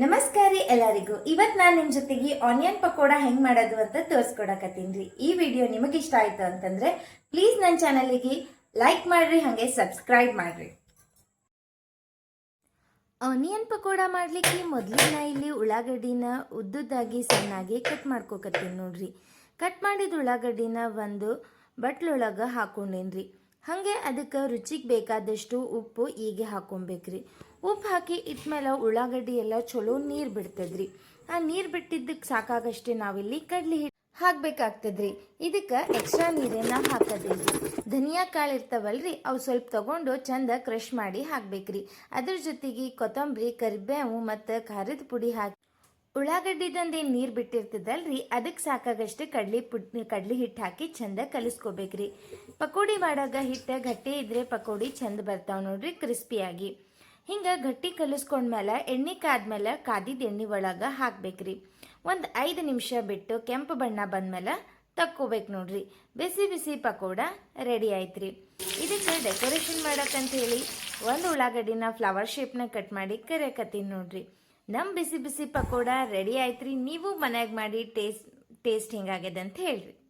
ನಮಸ್ಕಾರ ಎಲ್ಲರಿಗೂ. ಇವತ್ತು ನಾನು ನಿಮ್ಮ ಜೊತೆಗೆ ಆನಿಯನ್ ಪಕೋಡ ಹೆಂಗ್ ಮಾಡೋದು ಅಂತ ತೋರಿಸ್ಕೊಡಕತ್ತೀನಿ ರೀ. ಈ ವಿಡಿಯೋ ನಿಮಗೆ ಇಷ್ಟ ಆಯ್ತು ಅಂತಂದ್ರೆ ಪ್ಲೀಸ್ ನನ್ನ ಚಾನಲಿಗೆ ಲೈಕ್ ಮಾಡ್ರಿ, ಹಾಗೆ ಸಬ್ಸ್ಕ್ರೈಬ್ ಮಾಡ್ರಿ. ಆನಿಯನ್ ಪಕೋಡ ಮಾಡ್ಲಿಕ್ಕೆ ಮೊದಲು ನಾ ಇಲ್ಲಿ ಉಳ್ಳಾಗಡ್ಡಿನ ಉದ್ದುದ್ದಾಗಿ ಸಣ್ಣಾಗಿ ಕಟ್ ಮಾಡ್ಕೊಕತ್ತೀನಿ ನೋಡ್ರಿ. ಕಟ್ ಮಾಡಿದ ಉಳ್ಳಾಗಡ್ಡಿನ ಒಂದು ಬಟ್ಲೊಳಗೆ ಹಾಕೊಂಡೇನ್ರಿ. ಹಾಗೆ ಅದಕ್ಕೆ ರುಚಿಗೆ ಬೇಕಾದಷ್ಟು ಉಪ್ಪು ಹೀಗೆ ಹಾಕೊಬೇಕ್ರಿ. ಉಪ್ಪು ಹಾಕಿ ಇಟ್ಮೇಲೆ ಉಳ್ಳಾಗಡ್ಡಿ ಎಲ್ಲ ಚಲೋ ನೀರು ಬಿಡ್ತದ್ರಿ. ಆ ನೀರು ಬಿಟ್ಟಿದ್ದಕ್ಕೆ ಸಾಕಾಗಷ್ಟೇ ನಾವಿಲ್ಲಿ ಕಡ್ಲಿ ಹಿಟ್ಟು ಹಾಕಬೇಕಾಗ್ತದ್ರಿ. ಇದಕ್ಕೆ ಎಕ್ಸ್ಟ್ರಾ ನೀರನ್ನು ಹಾಕೋದಿಲ್ರಿ ಧನಿಯಾ ಕಾಳು ಇರ್ತಾವಲ್ರಿ, ಅವು ಸ್ವಲ್ಪ ತಗೊಂಡು ಚಂದ ಕ್ರಷ್ ಮಾಡಿ ಹಾಕ್ಬೇಕ್ರಿ. ಅದ್ರ ಜೊತೆಗೆ ಕೊತ್ತಂಬರಿ, ಕರಿಬೇವು ಮತ್ತು ಖಾರದ ಪುಡಿ ಹಾಕಿ ಉಳ್ಳಾಗಡ್ಡಿದಂದೇನು ನೀರು ಬಿಟ್ಟಿರ್ತದಲ್ರಿ ಅದಕ್ಕೆ ಸಾಕಾಗಷ್ಟು ಕಡ್ಲಿ ಪುಡ್, ಕಡ್ಲಿ ಹಿಟ್ಟು ಹಾಕಿ ಚಂದ ಕಲಿಸ್ಕೋಬೇಕ್ರಿ. ಪಕೋಡಿ ಮಾಡಾಗ ಹಿಟ್ಟು ಗಟ್ಟಿ ಇದ್ರೆ ಪಕೋಡಿ ಚಂದ ಬರ್ತಾವ ನೋಡ್ರಿ ಕ್ರಿಸ್ಪಿಯಾಗಿ. ಹಿಂಗೆ ಗಟ್ಟಿ ಕಲಿಸ್ಕೊಂಡ್ಮೇಲೆ ಎಣ್ಣೆ ಕಾದ್ಮೇಲೆ ಕಾದಿದ ಎಣ್ಣೆ ಒಳಗೆ ಹಾಕ್ಬೇಕ್ರಿ. ಒಂದು ಐದು ನಿಮಿಷ ಬಿಟ್ಟು ಕೆಂಪು ಬಣ್ಣ ಬಂದ್ಮೇಲೆ ತಕ್ಕೋಬೇಕು ನೋಡ್ರಿ. ಬಿಸಿ ಬಿಸಿ ಪಕೋಡ ರೆಡಿ ಆಯ್ತ್ರಿ. ಇದಕ್ಕೆ ಡೆಕೋರೇಷನ್ ಮಾಡಕ್ಕಂತ ಹೇಳಿ ಒಂದು ಉಳ್ಳಾಗಡ್ಡಿನ ಫ್ಲವರ್ ಶೇಪ್ನ ಕಟ್ ಮಾಡಿ ಕರಿಯಕತ್ತೀನಿ ನೋಡ್ರಿ. ನಮ್ಮ ಬಿಸಿ ಬಿಸಿ ಪಕೋಡ ರೆಡಿ ಆಯ್ತ್ರಿ. ನೀವು ಮನೆಯಾಗ ಮಾಡಿ ಟೇಸ್ಟ್ ಟೇಸ್ಟ್ ಹಿಂಗಾಗ್ಯದ ಅಂತ ಹೇಳ್ರಿ.